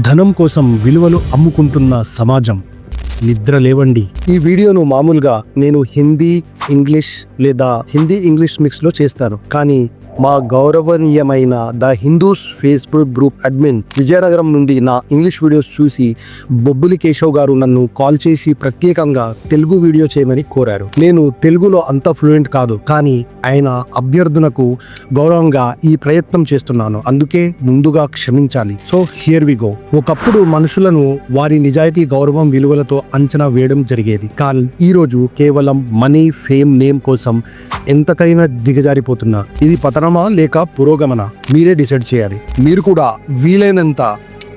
ధనం కోసం విలువలు అమ్ముకుంటున్న సమాజం. నిద్ర లేవండి. ఈ వీడియోను మామూలుగా నేను హిందీ ఇంగ్లీష్ లేదా హిందీ ఇంగ్లీష్ మిక్స్లో చేస్తాను. కానీ మా గౌరవనీయమైన the Hindus Facebook group admin Vizianagaram నుండి నా ఇంగ్లీష్ వీడియోస్ చూసి బొబ్బులి కేశవ్ గారు నన్ను కాల్ చేసి ప్రత్యేకంగా తెలుగు వీడియో చేయమని కోరారు. నేను తెలుగులో అంత ఫ్లూయెంట్ కాదు కానీ ఆయన అభ్యర్థనకు గౌరవంగా ఈ ప్రయత్నం చేస్తున్నాను. అందుకే ముందుగా క్షమించాలి. సో హియర్ వి గో ఒకప్పుడు మనుషులను వారి నిజాయితీ గౌరవం విలువలతో అంచనా వేయడం జరిగేది. కానీ ఈ రోజు కేవలం మనీ ఫేమ్ నేమ్ కోసం ఎంతకైనా దిగజారిపోతున్నా. ఇది పతనమా లేక పురోగమన మీరే డిసైడ్ చేయాలి. మీరు కూడా వీలైనంత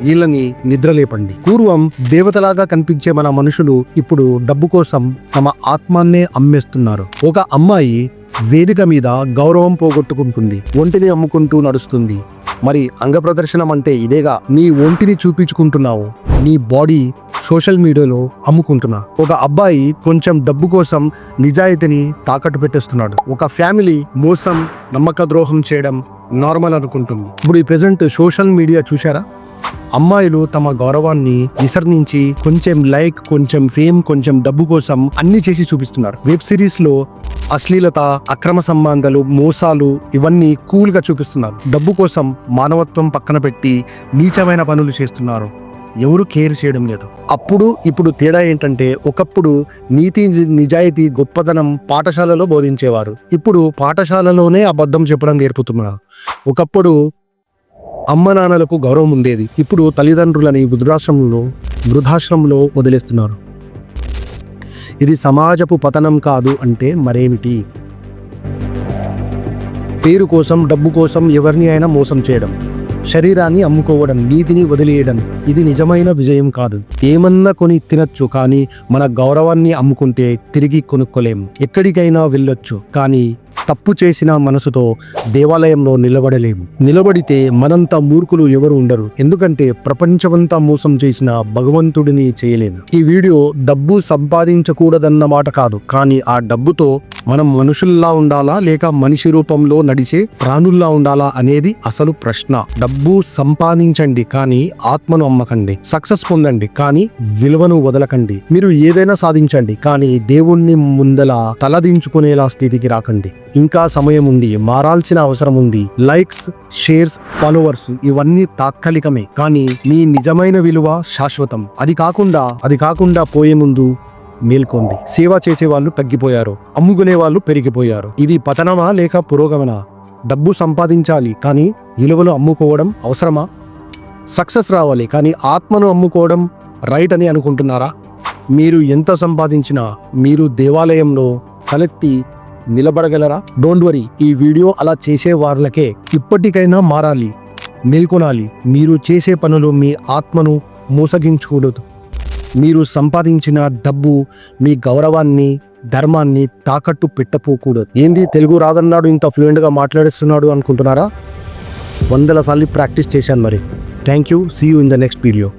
వీళ్ళని నిద్రలేపండి. పూర్వం దేవతలాగా కనిపించే మన మనుషులు ఇప్పుడు డబ్బు కోసం తమ ఆత్మాన్నే అమ్మేస్తున్నారు. ఒక అమ్మాయి వేదిక మీద గౌరవం పోగొట్టుకుంటుంది. ఒంటిని అమ్ముకుంటూ నడుస్తుంది. మరి అంగ ప్రదర్శనం అంటే ఇదేగా. నీ ఒంటిని చూపించుకుంటున్నావు. నీ బాడీ సోషల్ మీడియాలో అమ్ముకుంటున్నా. ఒక అబ్బాయి కొంచెం డబ్బు కోసం నిజాయితీని తాకట్టు పెట్టేస్తున్నాడు. ఒక ఫ్యామిలీ మోసం నమ్మక ద్రోహం చేయడం నార్మల్ అనుకుంటుంది. ఇప్పుడు ఈ ప్రజెంట్ సోషల్ మీడియా చూసారా అమ్మాయిలు తమ గౌరవాన్ని విసర్నించి కొంచెం లైక్ కొంచెం ఫేమ్ కొంచెం డబ్బు కోసం అన్ని చేసి చూపిస్తున్నారు. వెబ్ సిరీస్లో అశ్లీలత అక్రమ సంబంధాలు మోసాలు ఇవన్నీ కూల్గా చూపిస్తున్నారు. డబ్బు కోసం మానవత్వం పక్కన పెట్టి నీచమైన పనులు చేస్తున్నారు. ఎవరు కేర్ చేయడం లేదు. అప్పుడు ఇప్పుడు తేడా ఏంటంటే ఒకప్పుడు నీతి నిజాయితీ గొప్పతనం పాఠశాలలో బోధించేవారు. ఇప్పుడు పాఠశాలలోనే అబద్ధం చెప్పడం నేర్పుతున్నారు. ఒకప్పుడు అమ్మ నాన్నలకు గౌరవం ఉండేది. ఇప్పుడు తల్లిదండ్రులని వృద్ధాశ్రమంలో వృద్ధాశ్రమంలో వదిలేస్తున్నారు. ఇది సమాజపు పతనం కాదు అంటే మరేమిటి? పేరు కోసం డబ్బు కోసం ఎవరిని అయినా మోసం చేయడం. శరీరాన్ని అమ్ముకోవడం నీతిని వదిలేయడం ఇది నిజమైన విజయం కాదు. ఏమన్నా కొని తినచ్చు కానీ మన గౌరవాన్ని అమ్ముకుంటే తిరిగి కొనుక్కోలేం. ఎక్కడికైనా వెళ్ళొచ్చు కానీ తప్పు చేసిన మనసుతో దేవాలయంలో నిలబడలేము నిలబడితే మనంత మూర్ఖులు ఎవరు ఉండరు. ఎందుకంటే ప్రపంచమంతా మోసం చేసిన భగవంతుడిని చేయలేదు ఈ వీడియో డబ్బు సంపాదించకూడదన్న మాట కాదు కానీ ఆ డబ్బుతో మనం మనుషుల్లా ఉండాలా లేక మనిషి రూపంలో నడిచే ప్రాణుల్లా ఉండాలా అనేది అసలు ప్రశ్న. డబ్బు సంపాదించండి కానీ ఆత్మను అమ్మకండి సక్సెస్ పొందండి కానీ విలువను వదలకండి. మీరు ఏదైనా సాధించండి కానీ దేవుణ్ణి ముందల తలదించుకునేలా స్థితికి రాకండి. ఇంకా సమయం ఉంది మారాల్సిన అవసరం ఉంది. లైక్స్ షేర్స్ ఫాలోవర్స్ ఇవన్నీ తాత్కాలికమే. కానీ మీ నిజమైన విలువ శాశ్వతం. అది కాకుండా అది కాకుండా పోయే ముందు మేల్కోండి సేవ చేసే వాళ్ళు తగ్గిపోయారు. అమ్ముకునే వాళ్ళు పెరిగిపోయారు. ఇది పతనమా లేక పురోగమన? డబ్బు సంపాదించాలి కానీ విలువలు అమ్ముకోవడం అవసరమా? సక్సెస్ రావాలి కానీ ఆత్మను అమ్ముకోవడం రైట్ అని అనుకుంటున్నారా? మీరు ఎంత సంపాదించినా మీరు దేవాలయంలో తలెత్తి నిలబడగలరా? డోంట్ వరీ ఈ వీడియో అలా చేసే వాళ్ళకే ఇప్పటికైనా మారాలి మేల్కొనాలి. మీరు చేసే పనులు మీ ఆత్మను మోసగించకూడదు. మీరు సంపాదించిన డబ్బు మీ గౌరవాన్ని ధర్మాన్ని తాకట్టు పెట్టపోకూడదు ఏంది తెలుగు రాదన్నాడు ఇంత ఫ్లూయెంట్గా మాట్లాడిస్తున్నాడు అనుకుంటున్నారా? వందల సార్లు ప్రాక్టీస్ చేశాను మరి. Thank you see you in the next video